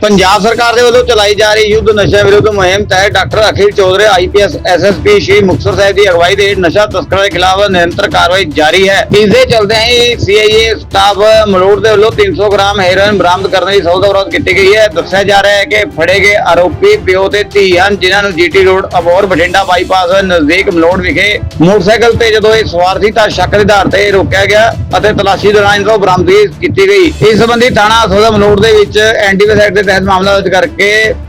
ਪੰਜਾਬ ਸਰਕਾਰ ਦੇ ਵੱਲੋਂ ਚਲਾਈ ਜਾ ਰਹੀ ਯੁੱਧ ਨਸ਼ਾ ਵਿਰੁੱਧ ਮੁਹਿੰਮ ਤਹਿਤ doctor Akhil Chaudhary IPS SSP Shri Muktsar Sahib ਦੀ ਅਗਵਾਈ ਦੇ ਨਸ਼ਾ ਤਸਕਰਾਂ ਦੇ ਖਿਲਾਫ ਨਿਰੰਤਰ ਕਾਰਵਾਈ ਜਾਰੀ ਹੈ। ਇਸ ਦੇ ਚਲਦੇ ਹੀ ਸੀਆਈਏ ਸਟਾਫ ਮਲੋੜ ਦੇ ਵੱਲੋਂ 300 ਗ੍ਰਾਮ ਹੈਰੋਇਨ ਬਰਾਮਦ ਕਰਨ ਦੀ ਸੌਦਾ ਵਿਰੋਧ ਕੀਤੀ ਗਈ ਹੈ। ਦੱਸਿਆ ਜਾ ਰਿਹਾ ਹੈ ਕਿ ਫੜੇ ਗਏ ਆਰੋਪੀ ਪਿਓ ਤੇ ਧੀ ਹਨ, ਜਿਨ੍ਹਾਂ ਨੂੰ GT road Abohar Bathinda bypass ਨਜ਼ਦੀਕ ਮਲੋੜ ਵਿਖੇ ਮੋਟਰਸਾਈਕਲ ਤੇ ਜਦੋਂ ਇਹ ਸਵਾਰ ਸੀ ਤਾਂ ਸ਼ੱਕ ਦੇ ਆਧਾਰ ਤੇ ਰੋਕਿਆ ਗਿਆ ਅਤੇ ਤਲਾਸ਼ੀ ਦੌਰਾਨ ਤੋਂ ਬਰਾਮਦਗੀ ਕੀਤੀ ਗਈ। ਇਸ ਸੰਬੰਧੀ ਥਾਣਾ ਸੌਦਾ ਮਲੋੜ ਦੇ ਵਿੱਚ ਐਨਡੀਪੀ ਐਕਟ ਦੇ ਤਹਿਤ ਮਾਮਲਾ ਦਰਜ ਕਰਕੇ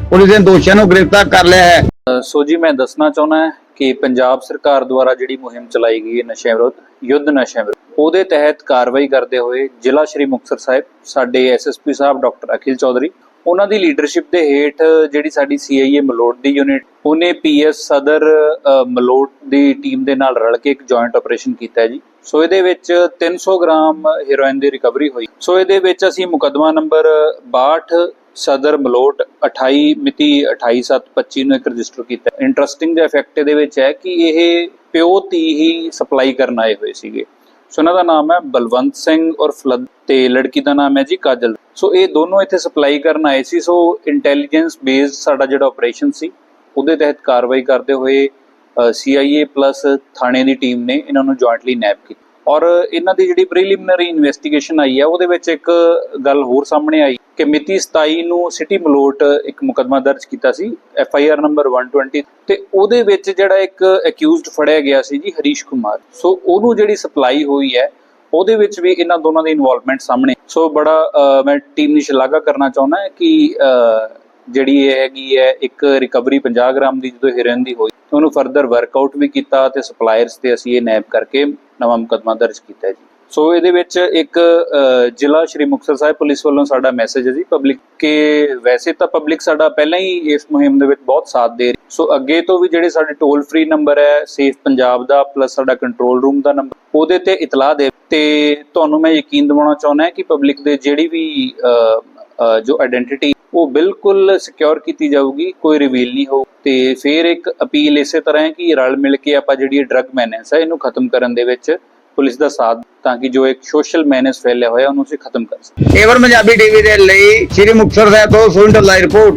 ਪੁਲਿਸ ਨੇ ਦੋਸ਼ੀਆਂ ਨੂੰ ਗ੍ਰਿਫਤਾਰ ਕਰ ਲਿਆ ਹੈ। ਸੋ ਜੀ, ਮੈਂ ਦੱਸਣਾ ਚਾਹੁੰਦਾ ਹਾਂ ਕਿ ਪੰਜਾਬ ਸਰਕਾਰ ਦੁਆਰਾ ਜਿਹੜੀ ਮੁਹਿੰਮ ਚਲਾਈ ਗਈ ਹੈ ਨਸ਼ਿਆਂ ਵਿਰੁੱਧ, ਯੁੱਧ ਨਸ਼ਿਆਂ ਵਿਰੁੱਧ, ਉਹਦੇ ਤਹਿਤ ਕਾਰਵਾਈ ਕਰਦੇ ਹੋਏ ਜ਼ਿਲ੍ਹਾ ਸ਼੍ਰੀ ਮੁਕਤਸਰ ਸਾਹਿਬ, ਸਾਡੇ ਐਸਐਸਪੀ ਸਾਹਿਬ ਡਾਕਟਰ ਅਖਿਲ ਚੌਧਰੀ, ਉਹਨਾਂ ਦੀ ਲੀਡਰਸ਼ਿਪ ਦੇ ਹੇਠ ਜਿਹੜੀ ਸਾਡੀ ਸੀਆਈਏ ਮਲੋਟ ਦੀ ਯੂਨਿਟ ਉਹਨੇ ਪੀਐਸ ਸਦਰ ਮਲੋਟ ਦੀ ਟੀਮ ਦੇ ਨਾਲ ਰਲ ਕੇ ਇੱਕ ਜੁਆਇੰਟ ਆਪਰੇਸ਼ਨ ਕੀਤਾ ਜੀ। ਸੋ ਇਹਦੇ ਵਿੱਚ 300 ਗ੍ਰਾਮ ਹੈਰੋਇਨ ਦੀ ਰਿਕਵਰੀ ਹੋਈ। ਸੋ ਇਹਦੇ ਵਿੱਚ ਅਸੀਂ ਮੁਕੱਦਮਾ ਨੰਬਰ 62 ਸਦਰ ਮਲੋਟ 28 ਮਿਤੀ 28725 ਨੂੰ ਇੱਕ ਰਜਿਸਟਰ ਕੀਤਾ। ਇੰਟਰਸਟਿੰਗ ਦਾ ਇਫੈਕਟ ਇਹਦੇ ਵਿੱਚ ਹੈ ਕਿ ਇਹ ਪਿਓ ਧੀ ਹੀ ਸਪਲਾਈ ਕਰਨ ਆਏ ਹੋਏ ਸੀਗੇ। ਸੋ ਇਹਨਾਂ ਦਾ ਨਾਮ ਹੈ ਬਲਵੰਤ ਸਿੰਘ ਔਰ ਫਲਦ ਤੇ ਲੜਕੀ ਦਾ ਨਾਮ ਹੈ ਜੀ ਕਾਜਲ। ਸੋ ਇਹ ਦੋਨੋਂ ਇੱਥੇ ਸਪਲਾਈ ਕਰਨ ਆਏ ਸੀ। ਸੋ ਇੰਟੈਲੀਜੈਂਸ ਬੇਸਡ ਸਾਡਾ ਜਿਹੜਾ ਆਪਰੇਸ਼ਨ ਸੀ, ਉਹਦੇ ਤਹਿਤ ਕਾਰਵਾਈ ਕਰਦੇ ਹੋਏ ਸੀਆਈਏ ਪਲੱਸ ਥਾਣੇ ਦੀ ਟੀਮ ਨੇ ਇਹਨਾਂ ਨੂੰ ਜੁਆਇੰਟਲੀ ਨੈਪ ਕੀਤਾ। ਔਰ ਇਹਨਾਂ ਦੀ ਜਿਹੜੀ ਪ੍ਰੀਲਿਮਿਨਰੀ ਇਨਵੈਸਟੀਗੇਸ਼ਨ ਆਈ ਹੈ, ਉਹਦੇ ਵਿੱਚ ਇੱਕ ਗੱਲ ਹੋਰ ਸਾਹਮਣੇ ਆਈ ਕਿ ਮਿਤੀ 27 ਨੂੰ ਸਿਟੀ ਮਲੋਟ ਇੱਕ ਮੁਕਦਮਾ ਦਰਜ ਕੀਤਾ ਸੀ ਐਫ ਆਈ ਆਰ ਨੰਬਰ 120 ਤੇ ਉਹਦੇ ਵਿੱਚ ਜਿਹੜਾ ਇੱਕ ਅਕਿਊਜ਼ਡ ਫੜਿਆ ਗਿਆ ਸੀ ਜੀ, ਹਰੀਸ਼ ਕੁਮਾਰ। ਸੋ ਉਹਨੂੰ ਜਿਹੜੀ ਸਪਲਾਈ ਹੋਈ ਹੈ, ਉਹਦੇ ਵਿੱਚ ਵੀ ਇਹਨਾਂ ਦੋਨਾਂ ਦੀ ਇਨਵੋਲਵਮੈਂਟ ਸਾਹਮਣੇ। ਸੋ ਬੜਾ ਮੈਂ ਟੀਮ ਦੀ ਸ਼ਲਾਘਾ ਕਰਨਾ ਚਾਹੁੰਦਾ ਕਿ ਜਿਹੜੀ ਇਹ ਹੈਗੀ ਹੈ, ਇੱਕ ਰਿਕਵਰੀ 50 ਗ੍ਰਾਮ ਦੀ ਜਦੋਂ ਹੀਰੋਇਨ ਦੀ ਹੋਈ ਉਹਨੂੰ ਫਰਦਰ ਵਰਕਆਊਟ ਵੀ ਕੀਤਾ ਤੇ ਸਪਲਾਇਰਸ ਤੇ ਅਸੀਂ ਇਹ ਨੈਬ ਕਰਕੇ ਨਵਾਂ ਮੁਕਦਮਾ ਦਰਜ ਕੀਤਾ ਜੀ। ਸੋ ਇਹਦੇ ਵਿੱਚ ਇੱਕ ਜ਼ਿਲ੍ਹਾ ਸ਼੍ਰੀ ਮੁਕਤਸਰ ਸਾਹਿਬ ਪੁਲਿਸ ਵੱਲੋਂ ਸਾਡਾ ਮੈਸੇਜ ਹੈ ਜੀ ਪਬਲਿਕ ਕਿ ਵੈਸੇ ਤਾਂ ਪਬਲਿਕ ਸਾਡਾ ਪਹਿਲਾਂ ਹੀ ਇਸ ਮੁਹਿੰਮ ਦੇ ਵਿੱਚ ਬਹੁਤ ਸਾਥ ਦੇ ਰਹੀ। ਸੋ ਅੱਗੇ ਤੋਂ ਵੀ ਜਿਹੜੇ ਸਾਡੇ ਟੋਲ ਫ੍ਰੀ ਨੰਬਰ ਹੈ ਸੇਫ ਪੰਜਾਬ ਦਾ ਪਲੱਸ ਸਾਡਾ ਕੰਟਰੋਲ ਰੂਮ ਦਾ ਨੰਬਰ ਉਹਦੇ ਤੇ ਇਤਲਾਹ ਦੇ ਤੇ ਤੁਹਾਨੂੰ ਮੈਂ ਯਕੀਨ ਦਿਵਾਉਣਾ ਚਾਹੁੰਦਾ ਕਿ ਪਬਲਿਕ ਦੇ ਜਿਹੜੀ ਵੀ ਜੋ ਆਇਡੈਂਟੀਟੀ ਉਹ ਬਿਲਕੁਲ ਸਿਕਿਉਰ ਕੀਤੀ ਜਾਊਗੀ, ਕੋਈ ਰਿਵੀਲ ਨਹੀਂ ਹੋ ਤੇ ਫਿਰ ਇੱਕ ਅਪੀਲ ਇਸੇ ਤਰ੍ਹਾਂ ਹੈ ਕਿ ਰਲ ਮਿਲ ਕੇ ਆਪਾਂ ਜਿਹੜੀ ਡਰੱਗ ਮੈਨੇਸ ਹੈ, ਇਹਨੂੰ ਖਤਮ ਕਰਨ ਦੇ ਵਿੱਚ ਪੁਲਿਸ ਦਾ ਸਾਥ ਤਾਂ ਕਿ ਜੋ ਇੱਕ ਸੋਸ਼ਲ ਮੈਨੇਸ ਫੈਲਿਆ ਹੋਇਆ, ਉਹਨੂੰ ਅਸੀਂ ਖਤਮ ਕਰ ਸਕੀਏ। ਏਵਰ ਪੰਜਾਬੀ ਟੀਵੀ ਦੇ ਲਈ ਸ੍ਰੀ ਮੁਕਤਸਰ ਸਾਹਿਬ ਤੋਂ ਸੁਰਿੰਦਰ ਲਾਈ ਰਿਪੋਰਟ